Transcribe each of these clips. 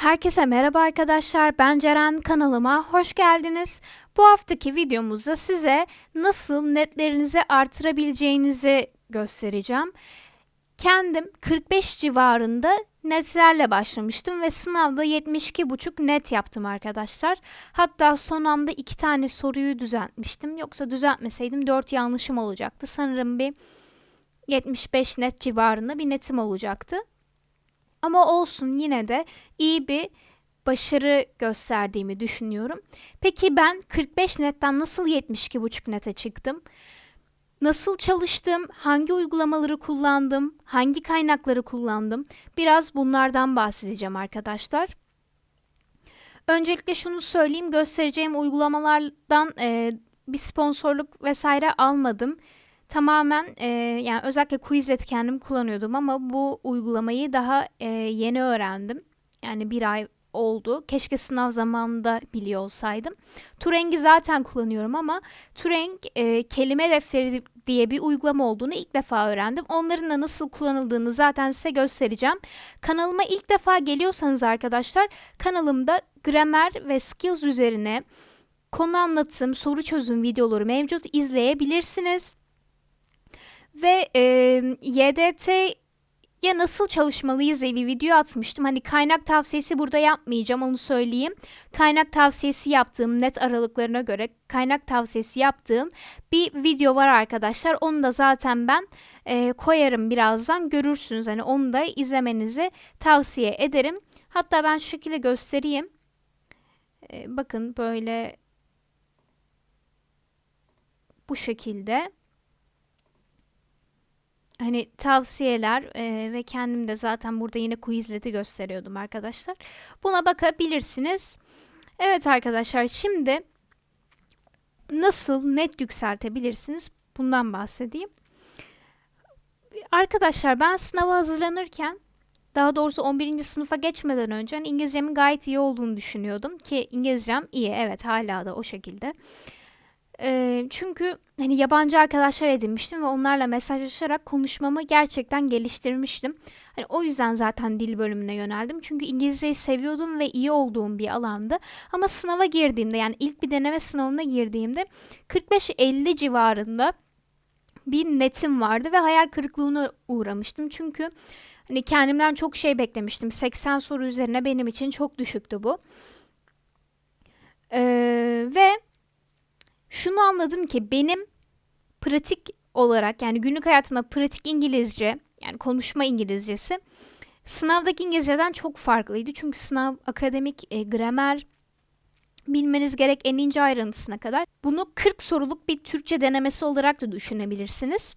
Herkese merhaba arkadaşlar. Ben Ceren kanalıma hoş geldiniz. Bu haftaki videomuzda size nasıl netlerinizi artırabileceğinizi göstereceğim. Kendim 45 civarında netlerle başlamıştım ve sınavda 72,5 net yaptım arkadaşlar. Hatta son anda iki tane soruyu düzeltmiştim. Yoksa düzeltmeseydim 4 yanlışım olacaktı. Sanırım bir 75 net civarında bir netim olacaktı. Ama olsun yine de iyi bir başarı gösterdiğimi düşünüyorum. Peki ben 45 netten nasıl 72,5 nete çıktım? Nasıl çalıştım? Hangi uygulamaları kullandım? Hangi kaynakları kullandım? Biraz bunlardan bahsedeceğim arkadaşlar. Öncelikle şunu söyleyeyim, göstereceğim uygulamalardan e, bir sponsorluk vesaire almadım. Tamamen e, yani özellikle Quizlet kendim kullanıyordum ama bu uygulamayı daha e, yeni öğrendim. Yani bir ay oldu. Keşke sınav zamanında biliyor olsaydım. Tureng'i zaten kullanıyorum ama Tureng e, kelime defteri diye bir uygulama olduğunu ilk defa öğrendim. Onların da nasıl kullanıldığını zaten size göstereceğim. Kanalıma ilk defa geliyorsanız arkadaşlar kanalımda gramer ve skills üzerine konu anlatım, soru çözüm videoları mevcut izleyebilirsiniz. Ve e, YDT ya nasıl çalışmalıyız diye bir video atmıştım. Hani kaynak tavsiyesi burada yapmayacağım onu söyleyeyim. Kaynak tavsiyesi yaptığım net aralıklarına göre kaynak tavsiyesi yaptığım bir video var arkadaşlar. Onu da zaten ben e, koyarım birazdan görürsünüz. Hani onu da izlemenizi tavsiye ederim. Hatta ben şu şekilde göstereyim. E, bakın böyle bu şekilde hani tavsiyeler e, ve kendim de zaten burada yine Quizlet'i gösteriyordum arkadaşlar. Buna bakabilirsiniz. Evet arkadaşlar şimdi nasıl net yükseltebilirsiniz bundan bahsedeyim. Arkadaşlar ben sınava hazırlanırken daha doğrusu 11. sınıfa geçmeden önce hani İngilizcemin gayet iyi olduğunu düşünüyordum ki İngilizcem iyi evet hala da o şekilde. E, çünkü hani yabancı arkadaşlar edinmiştim ve onlarla mesajlaşarak konuşmamı gerçekten geliştirmiştim. Hani o yüzden zaten dil bölümüne yöneldim. Çünkü İngilizceyi seviyordum ve iyi olduğum bir alandı. Ama sınava girdiğimde yani ilk bir deneme sınavına girdiğimde 45-50 civarında bir netim vardı ve hayal kırıklığına uğramıştım. Çünkü hani kendimden çok şey beklemiştim. 80 soru üzerine benim için çok düşüktü bu. Ee, ve şunu anladım ki benim pratik olarak yani günlük hayatımda pratik İngilizce yani konuşma İngilizcesi sınavdaki İngilizceden çok farklıydı. Çünkü sınav akademik e, gramer bilmeniz gerek en ince ayrıntısına kadar. Bunu 40 soruluk bir Türkçe denemesi olarak da düşünebilirsiniz.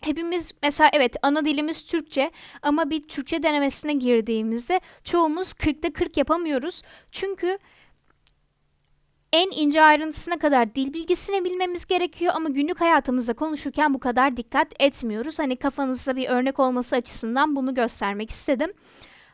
Hepimiz mesela evet ana dilimiz Türkçe ama bir Türkçe denemesine girdiğimizde çoğumuz 40'ta 40 yapamıyoruz. Çünkü en ince ayrıntısına kadar dil bilgisini bilmemiz gerekiyor ama günlük hayatımızda konuşurken bu kadar dikkat etmiyoruz. Hani kafanızda bir örnek olması açısından bunu göstermek istedim.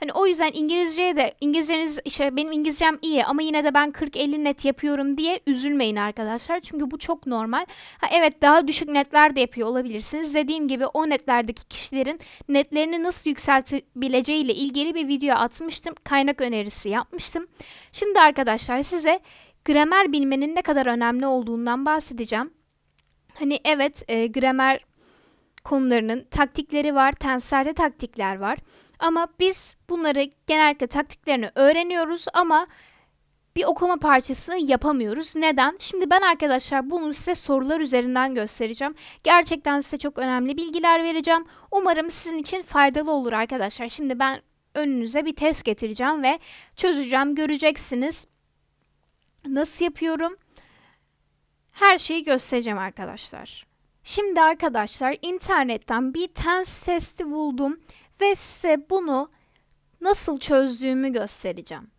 Hani o yüzden İngilizceye de İngilizceniz işte benim İngilizcem iyi ama yine de ben 40-50 net yapıyorum diye üzülmeyin arkadaşlar. Çünkü bu çok normal. Ha evet daha düşük netler de yapıyor olabilirsiniz. Dediğim gibi o netlerdeki kişilerin netlerini nasıl yükseltebileceği ile ilgili bir video atmıştım. Kaynak önerisi yapmıştım. Şimdi arkadaşlar size gramer bilmenin ne kadar önemli olduğundan bahsedeceğim. Hani evet e, gramer konularının taktikleri var, tenslerde taktikler var. Ama biz bunları genellikle taktiklerini öğreniyoruz ama bir okuma parçasını yapamıyoruz. Neden? Şimdi ben arkadaşlar bunu size sorular üzerinden göstereceğim. Gerçekten size çok önemli bilgiler vereceğim. Umarım sizin için faydalı olur arkadaşlar. Şimdi ben önünüze bir test getireceğim ve çözeceğim. Göreceksiniz. Nasıl yapıyorum? Her şeyi göstereceğim arkadaşlar. Şimdi arkadaşlar internetten bir tense testi buldum ve size bunu nasıl çözdüğümü göstereceğim.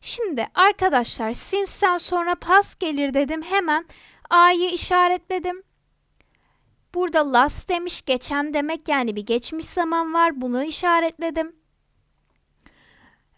Şimdi arkadaşlar since'den sonra pas gelir dedim hemen A'yı işaretledim. Burada last demiş geçen demek yani bir geçmiş zaman var bunu işaretledim.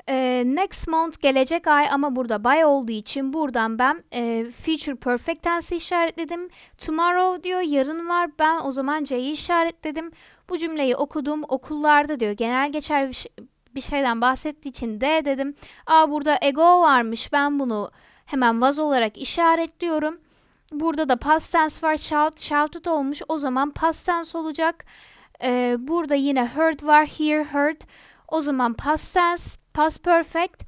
E, next month gelecek ay ama burada by olduğu için buradan ben e, future perfect tense işaretledim. Tomorrow diyor yarın var ben o zaman C'yi işaretledim. Bu cümleyi okudum okullarda diyor genel geçer bir, şey, bir şeyden bahsettiği için D dedim. Aa burada ego varmış. Ben bunu hemen was olarak işaretliyorum. Burada da past tense var. Shout, shouted olmuş. O zaman past tense olacak. Ee, burada yine heard var. Hear, heard. O zaman past tense, past perfect.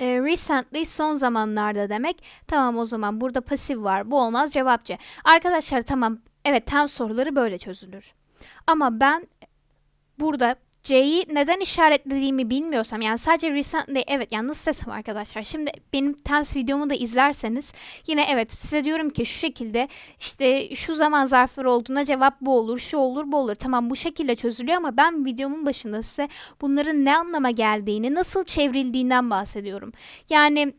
Ee, recently son zamanlarda demek. Tamam o zaman burada pasif var. Bu olmaz cevap C. Arkadaşlar tamam. Evet tense soruları böyle çözülür. Ama ben burada C'yi neden işaretlediğimi bilmiyorsam yani sadece recently evet yalnız sesim arkadaşlar. Şimdi benim tense videomu da izlerseniz yine evet size diyorum ki şu şekilde işte şu zaman zarfları olduğuna cevap bu olur, şu olur, bu olur. Tamam bu şekilde çözülüyor ama ben videomun başında size bunların ne anlama geldiğini, nasıl çevrildiğinden bahsediyorum. Yani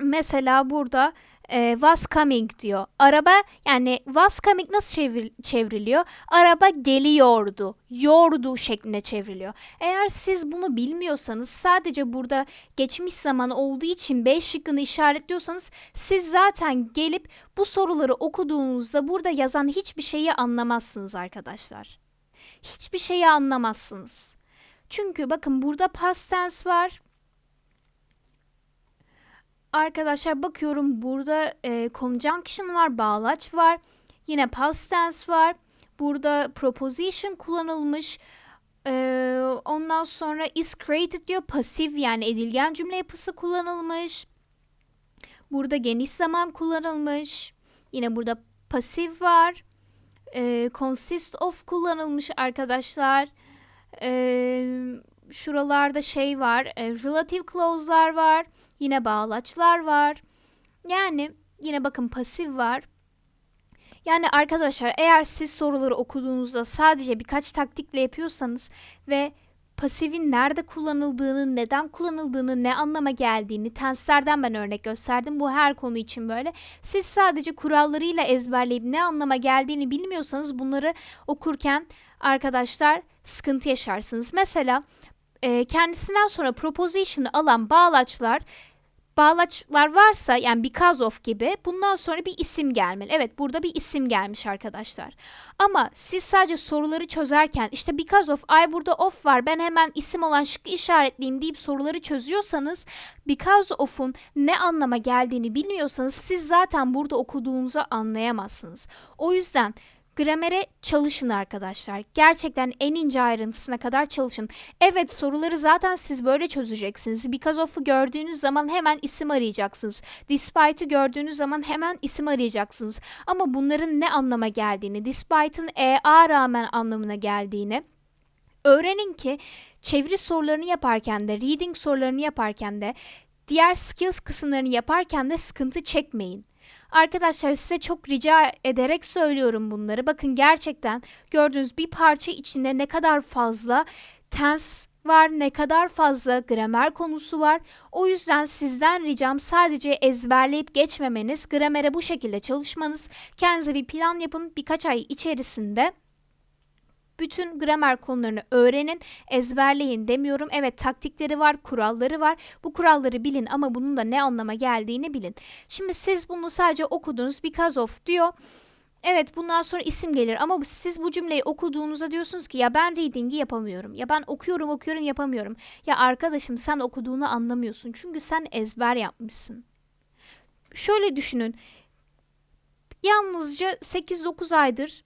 mesela burada e, was coming diyor. Araba yani was coming nasıl çevir- çevriliyor? Araba geliyordu, yordu şeklinde çevriliyor. Eğer siz bunu bilmiyorsanız sadece burada geçmiş zaman olduğu için B şıkkını işaretliyorsanız siz zaten gelip bu soruları okuduğunuzda burada yazan hiçbir şeyi anlamazsınız arkadaşlar. Hiçbir şeyi anlamazsınız. Çünkü bakın burada past tense var. Arkadaşlar bakıyorum burada e, conjunction var, bağlaç var. Yine past tense var. Burada proposition kullanılmış. E, ondan sonra is created diyor. Pasif yani edilgen cümle yapısı kullanılmış. Burada geniş zaman kullanılmış. Yine burada pasif var. E, consist of kullanılmış arkadaşlar. E, şuralarda şey var. E, relative clause'lar var. Yine bağlaçlar var. Yani yine bakın pasif var. Yani arkadaşlar eğer siz soruları okuduğunuzda sadece birkaç taktikle yapıyorsanız ve pasifin nerede kullanıldığını, neden kullanıldığını, ne anlama geldiğini, tenslerden ben örnek gösterdim. Bu her konu için böyle. Siz sadece kurallarıyla ezberleyip ne anlama geldiğini bilmiyorsanız bunları okurken arkadaşlar sıkıntı yaşarsınız. Mesela kendisinden sonra proposition'ı alan bağlaçlar bağlaçlar varsa yani because of gibi bundan sonra bir isim gelmeli. Evet burada bir isim gelmiş arkadaşlar. Ama siz sadece soruları çözerken işte because of ay burada of var ben hemen isim olan şıkkı işaretleyeyim deyip soruları çözüyorsanız because of'un ne anlama geldiğini bilmiyorsanız siz zaten burada okuduğunuzu anlayamazsınız. O yüzden Gramere çalışın arkadaşlar. Gerçekten en ince ayrıntısına kadar çalışın. Evet soruları zaten siz böyle çözeceksiniz. Because of'u gördüğünüz zaman hemen isim arayacaksınız. Despite'ı gördüğünüz zaman hemen isim arayacaksınız. Ama bunların ne anlama geldiğini, despite'ın EA rağmen anlamına geldiğini öğrenin ki çeviri sorularını yaparken de, reading sorularını yaparken de, diğer skills kısımlarını yaparken de sıkıntı çekmeyin. Arkadaşlar size çok rica ederek söylüyorum bunları. Bakın gerçekten gördüğünüz bir parça içinde ne kadar fazla tense var, ne kadar fazla gramer konusu var. O yüzden sizden ricam sadece ezberleyip geçmemeniz, gramere bu şekilde çalışmanız. Kendinize bir plan yapın birkaç ay içerisinde bütün gramer konularını öğrenin, ezberleyin demiyorum. Evet taktikleri var, kuralları var. Bu kuralları bilin ama bunun da ne anlama geldiğini bilin. Şimdi siz bunu sadece okudunuz because of diyor. Evet bundan sonra isim gelir ama siz bu cümleyi okuduğunuzda diyorsunuz ki ya ben reading'i yapamıyorum. Ya ben okuyorum okuyorum yapamıyorum. Ya arkadaşım sen okuduğunu anlamıyorsun. Çünkü sen ezber yapmışsın. Şöyle düşünün. Yalnızca 8-9 aydır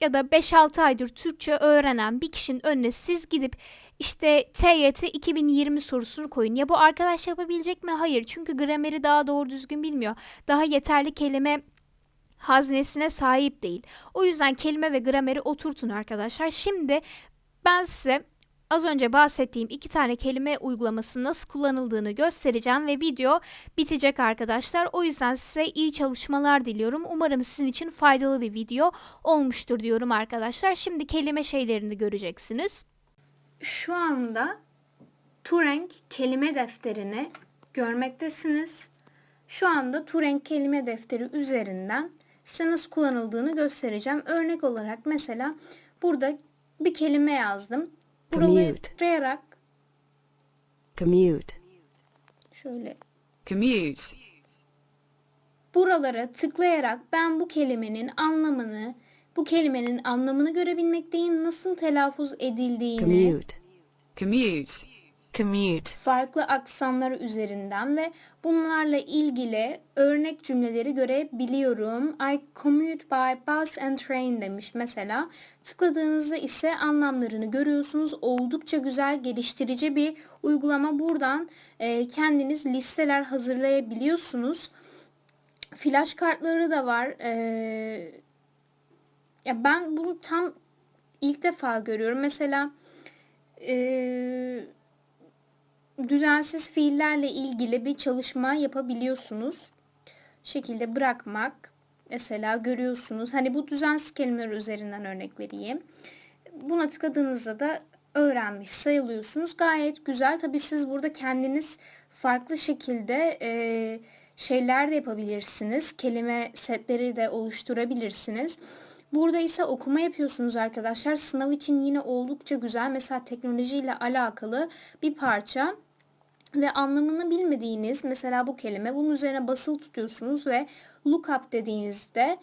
ya da 5-6 aydır Türkçe öğrenen bir kişinin önüne siz gidip işte TYT 2020 sorusunu koyun. Ya bu arkadaş yapabilecek mi? Hayır. Çünkü grameri daha doğru düzgün bilmiyor. Daha yeterli kelime haznesine sahip değil. O yüzden kelime ve grameri oturtun arkadaşlar. Şimdi ben size az önce bahsettiğim iki tane kelime uygulaması nasıl kullanıldığını göstereceğim ve video bitecek arkadaşlar. O yüzden size iyi çalışmalar diliyorum. Umarım sizin için faydalı bir video olmuştur diyorum arkadaşlar. Şimdi kelime şeylerini göreceksiniz. Şu anda Turing kelime defterini görmektesiniz. Şu anda Turing kelime defteri üzerinden size nasıl kullanıldığını göstereceğim. Örnek olarak mesela burada bir kelime yazdım. Buraları Commute. tıklayarak commute, şöyle. Commute, buralara tıklayarak ben bu kelimenin anlamını, bu kelimenin anlamını görebilmekteyim. Nasıl telaffuz edildiğini, commute, commute, commute, farklı aksanlar üzerinden ve bunlarla ilgili örnek cümleleri görebiliyorum. I commute by bus and train demiş mesela. Tıkladığınızda ise anlamlarını görüyorsunuz. Oldukça güzel geliştirici bir uygulama. Buradan e, kendiniz listeler hazırlayabiliyorsunuz. Flash kartları da var. E, ya ben bunu tam ilk defa görüyorum. Mesela e, düzensiz fiillerle ilgili bir çalışma yapabiliyorsunuz. Şekilde bırakmak mesela görüyorsunuz. Hani bu düzensiz kelimeler üzerinden örnek vereyim. Buna tıkladığınızda da öğrenmiş sayılıyorsunuz. Gayet güzel. Tabii siz burada kendiniz farklı şekilde e, şeyler de yapabilirsiniz. Kelime setleri de oluşturabilirsiniz. Burada ise okuma yapıyorsunuz arkadaşlar. Sınav için yine oldukça güzel. Mesela teknolojiyle alakalı bir parça ve anlamını bilmediğiniz mesela bu kelime bunun üzerine basılı tutuyorsunuz ve lookup dediğinizde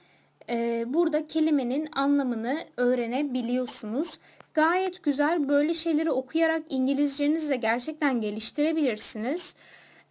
e, burada kelimenin anlamını öğrenebiliyorsunuz. Gayet güzel böyle şeyleri okuyarak İngilizcenizi de gerçekten geliştirebilirsiniz.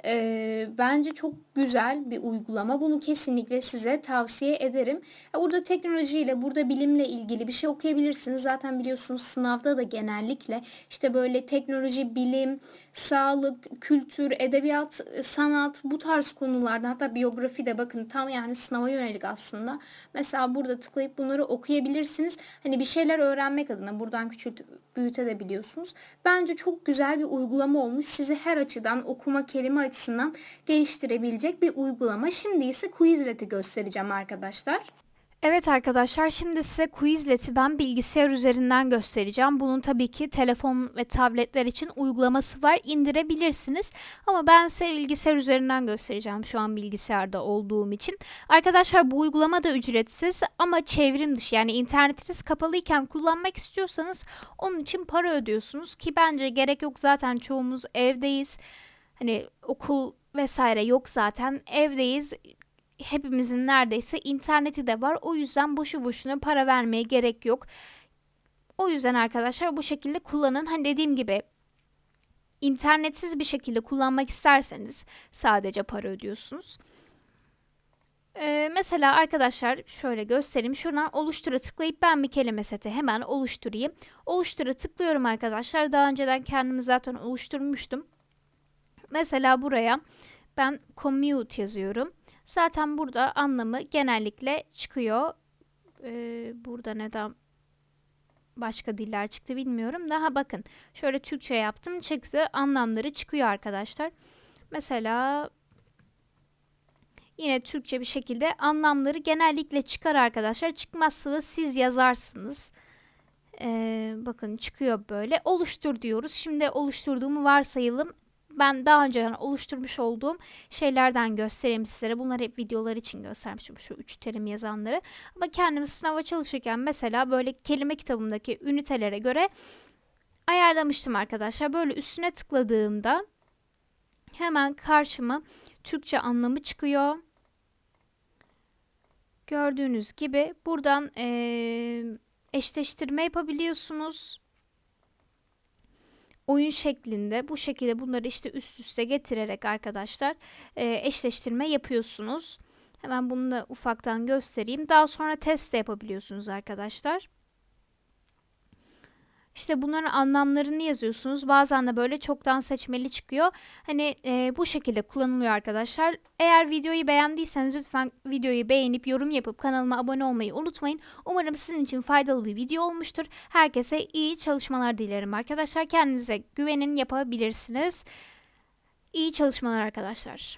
E, bence çok güzel bir uygulama. Bunu kesinlikle size tavsiye ederim. Burada teknolojiyle, burada bilimle ilgili bir şey okuyabilirsiniz. Zaten biliyorsunuz sınavda da genellikle işte böyle teknoloji, bilim, sağlık, kültür, edebiyat, sanat bu tarz konularda hatta biyografi de bakın tam yani sınava yönelik aslında. Mesela burada tıklayıp bunları okuyabilirsiniz. Hani bir şeyler öğrenmek adına buradan küçültüp büyütebiliyorsunuz. Bence çok güzel bir uygulama olmuş. Sizi her açıdan okuma kelime açısından geliştirebilecek bir uygulama. Şimdi ise Quizlet'i göstereceğim arkadaşlar. Evet arkadaşlar şimdi size Quizlet'i ben bilgisayar üzerinden göstereceğim. Bunun tabii ki telefon ve tabletler için uygulaması var. indirebilirsiniz. Ama ben size bilgisayar üzerinden göstereceğim şu an bilgisayarda olduğum için. Arkadaşlar bu uygulama da ücretsiz ama çevrim dışı yani internetiniz kapalıyken kullanmak istiyorsanız onun için para ödüyorsunuz ki bence gerek yok zaten çoğumuz evdeyiz. Hani okul vesaire yok zaten evdeyiz hepimizin neredeyse interneti de var. O yüzden boşu boşuna para vermeye gerek yok. O yüzden arkadaşlar bu şekilde kullanın. Hani dediğim gibi internetsiz bir şekilde kullanmak isterseniz sadece para ödüyorsunuz. Ee, mesela arkadaşlar şöyle göstereyim. Şuradan oluştura tıklayıp ben bir kelime seti hemen oluşturayım. Oluştura tıklıyorum arkadaşlar. Daha önceden kendimi zaten oluşturmuştum. Mesela buraya ben commute yazıyorum. Zaten burada anlamı genellikle çıkıyor. Ee, burada neden başka diller çıktı bilmiyorum. Daha bakın şöyle Türkçe yaptım çıktı anlamları çıkıyor arkadaşlar. Mesela yine Türkçe bir şekilde anlamları genellikle çıkar arkadaşlar. Çıkmazsa da siz yazarsınız. Ee, bakın çıkıyor böyle. Oluştur diyoruz. Şimdi oluşturduğumu varsayalım ben daha önceden oluşturmuş olduğum şeylerden göstereyim sizlere. Bunları hep videolar için göstermişim şu üç terim yazanları. Ama kendimi sınava çalışırken mesela böyle kelime kitabımdaki ünitelere göre ayarlamıştım arkadaşlar. Böyle üstüne tıkladığımda hemen karşıma Türkçe anlamı çıkıyor. Gördüğünüz gibi buradan ee, eşleştirme yapabiliyorsunuz oyun şeklinde bu şekilde bunları işte üst üste getirerek arkadaşlar e, eşleştirme yapıyorsunuz. Hemen bunu da ufaktan göstereyim. Daha sonra test de yapabiliyorsunuz arkadaşlar. İşte bunların anlamlarını yazıyorsunuz. Bazen de böyle çoktan seçmeli çıkıyor. Hani e, bu şekilde kullanılıyor arkadaşlar. Eğer videoyu beğendiyseniz lütfen videoyu beğenip yorum yapıp kanalıma abone olmayı unutmayın. Umarım sizin için faydalı bir video olmuştur. Herkese iyi çalışmalar dilerim arkadaşlar. Kendinize güvenin yapabilirsiniz. İyi çalışmalar arkadaşlar.